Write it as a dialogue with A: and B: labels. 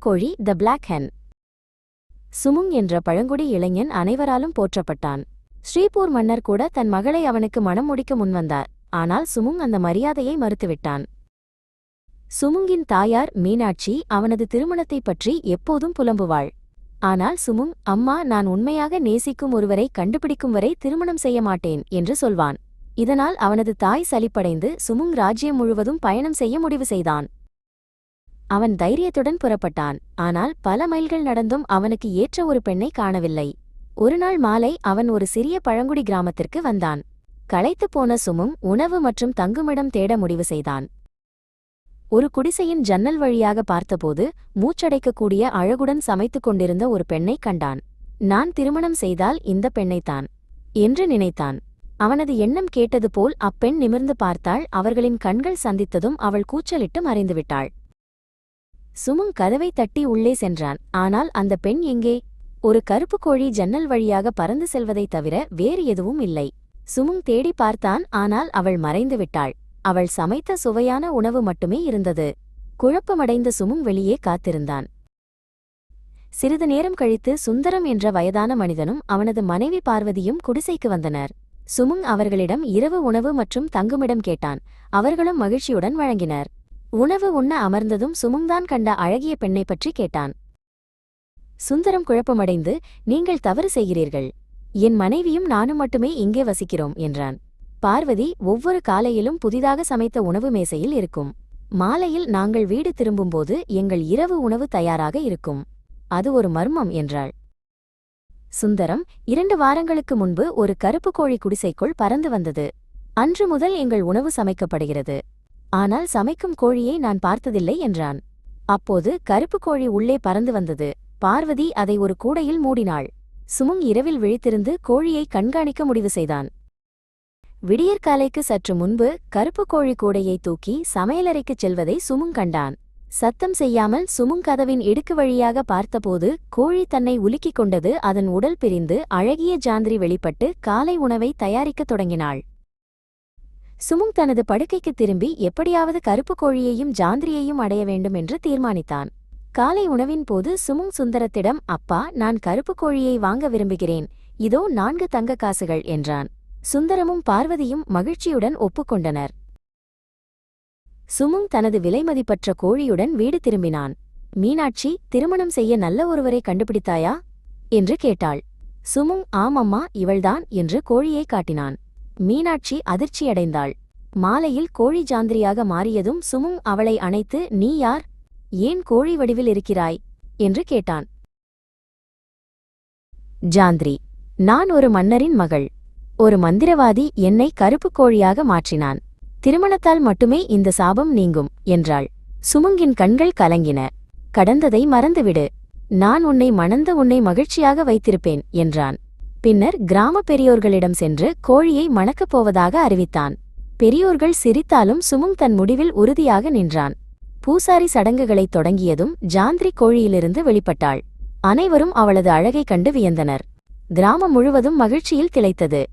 A: கோழி த black Hen. சுமுங் என்ற பழங்குடி இளைஞன் அனைவராலும் போற்றப்பட்டான். ஸ்ரீபூர் மன்னர் கூட தன் மகளை அவனுக்கு மணம் முடிக்க முன்வந்தார் ஆனால் சுமுங் அந்த மரியாதையை மறுத்துவிட்டான். சுமுங்கின் தாயார் மீனாட்சி அவனது திருமணத்தைப் பற்றி எப்போதும் புலம்புவாள். ஆனால் சுமுங் அம்மா நான் உண்மையாக நேசிக்கும் ஒருவரை கண்டுபிடிக்கும் வரை திருமணம் செய்ய மாட்டேன் என்று சொல்வான். இதனால் அவனது தாய் சலிப்படைந்து சுமுங் ராஜ்யம் முழுவதும் பயணம் செய்ய முடிவு செய்தான். அவன் தைரியத்துடன் புறப்பட்டான். ஆனால் பல மைல்கள் நடந்தும் அவனுக்கு ஏற்ற ஒரு பெண்ணை காணவில்லை. ஒருநாள் மாலை அவன் ஒரு சிறிய பழங்குடி கிராமத்திற்கு வந்தான். களைத்துப் போன சுமும் உணவு மற்றும் தங்குமிடம் தேட முடிவு செய்தான். ஒரு குடிசையின் ஜன்னல் வழியாக பார்த்தபோது மூச்சடைக்கக்கூடிய அழகுடன் சமைத்துக் கொண்டிருந்த ஒரு பெண்ணை கண்டான். நான் திருமணம் செய்தால் இந்த பெண்ணைத்தான் என்று நினைத்தான். அவனது எண்ணம் கேட்டது போல் அப்பெண் நிமிர்ந்து பார்த்தாள். அவர்களின் கண்கள் சந்தித்ததும் அவள் கூச்சலிட்டு மறைந்துவிட்டாள். சுமுங் கதவை தட்டி உள்ளே சென்றான். ஆனால் அந்த பெண் எங்கே? ஒரு கருப்பு கோழி ஜன்னல் வழியாக பறந்து செல்வதைத் தவிர வேறு எதுவும் இல்லை. சுமுங் தேடி பார்த்தான். ஆனால் அவள் மறைந்து விட்டாள். அவள் சமைத்த சுவையான உணவு மட்டுமே இருந்தது. குழப்பமடைந்த சுமுங் வெளியே காத்திருந்தான். சிறிது நேரம் கழித்து சுந்தரம் என்ற வயதான மனிதனும் அவனது மனைவி பார்வதியும் குடிசைக்கு வந்தனர். சுமுங் அவர்களிடம் இரவு உணவு மற்றும் தங்குமிடம் கேட்டான். அவர்களும் மகிழ்ச்சியுடன் வழங்கினர். உணவு உண்ண அமர்ந்ததும் சுமுங்தான் கண்ட அழகிய பெண்ணை பற்றி கேட்டான். சுந்தரம் குழப்பமடைந்து நீங்கள் தவறு செய்கிறீர்கள். என் மனைவியும் நானும் மட்டுமே இங்கே வசிக்கிறோம் என்றான். பார்வதி ஒவ்வொரு காலையிலும் புதிதாக சமைத்த உணவு மேசையில் இருக்கும். மாலையில் நாங்கள் வீடு திரும்பும்போது எங்கள் இரவு உணவு தயாராக இருக்கும். அது ஒரு மர்மம் என்றாள். சுந்தரம் இரண்டு வாரங்களுக்கு முன்பு ஒரு கருப்பு கோழி குடிசைக்குள் பறந்து வந்தது. அன்று முதல் எங்கள் உணவு சமைக்கப்படுகிறது. ஆனால் சமைக்கும் கோழியை நான் பார்த்ததில்லை என்றான். அப்போது கருப்பு கோழி உள்ளே பறந்து வந்தது. பார்வதி அதை ஒரு கூடையில் மூடினாள். சுமுங் இரவில் விழித்திருந்து கோழியை கண்காணிக்க முடிவு செய்தான். விடியற்காலைக்கு சற்று முன்பு கருப்பு கோழி கூடையை தூக்கி சமையலறைக்குச் செல்வதை சுமுங் கண்டான். சத்தம் செய்யாமல் சுமுங் கதவின் இடுக்கு வழியாக பார்த்தபோது கோழி தன்னை உலுக்கிக் கொண்டது அதன் உடல் பிரிந்து அழகிய ஜாந்திரி வெளிப்பட்டு காலை உணவை தயாரிக்கத் தொடங்கினாள். சுமுங் தனது படுக்கைக்கு திரும்பி எப்படியாவது கருப்பு கோழியையும் ஜாந்திரியையும் அடைய வேண்டும் என்று தீர்மானித்தான். காலை உணவின் போது சுமுங் சுந்தரத்திடம் அப்பா நான் கருப்பு கோழியை வாங்க விரும்புகிறேன். இதோ நான்கு தங்க காசுகள் என்றான். சுந்தரமும் பார்வதியும் மகிழ்ச்சியுடன் ஒப்புக்கொண்டனர். சுமுங் தனது விலைமதிப்பற்ற கோழியுடன் வீடு திரும்பினான். மீனாட்சி திருமணம் செய்ய நல்ல ஒருவரை கண்டுபிடித்தாயா? என்று கேட்டாள். சுமுங் ஆமம்மா இவள்தான் என்று கோழியை காட்டினான். மீனாட்சி அதிர்ச்சியடைந்தாள். மாலையில் கோழி ஜாந்திரியாக மாறியதும் சுமுங் அவளை அணைத்து நீ யார்? ஏன் கோழி வடிவில் இருக்கிறாய் என்று கேட்டான். ஜாந்திரி நான் ஒரு மன்னரின் மகள். ஒரு மந்திரவாதி என்னை கருப்பு கோழியாக மாற்றினான். திருமணத்தால் மட்டுமே இந்த சாபம் நீங்கும் என்றாள். சுமுங்கின் கண்கள் கலங்கின. கடந்ததை மறந்துவிடு. நான் உன்னை மணந்த உன்னை மகிழ்ச்சியாக வைத்திருப்பேன் என்றான். பின்னர் கிராம பெரியோர்களிடம் சென்று கோழியை மணக்கப் போவதாக அறிவித்தான். பெரியோர்கள் சிரித்தாலும் சுமுங் தன் முடிவில் உறுதியாக நின்றான். பூசாரி சடங்குகளைத் தொடங்கியதும் ஜாந்திரி கோழியிலிருந்து வெளிப்பட்டாள். அனைவரும் அவளது அழகைக் கண்டு வியந்தனர். கிராமம் முழுவதும் மகிழ்ச்சியில் திளைத்தது.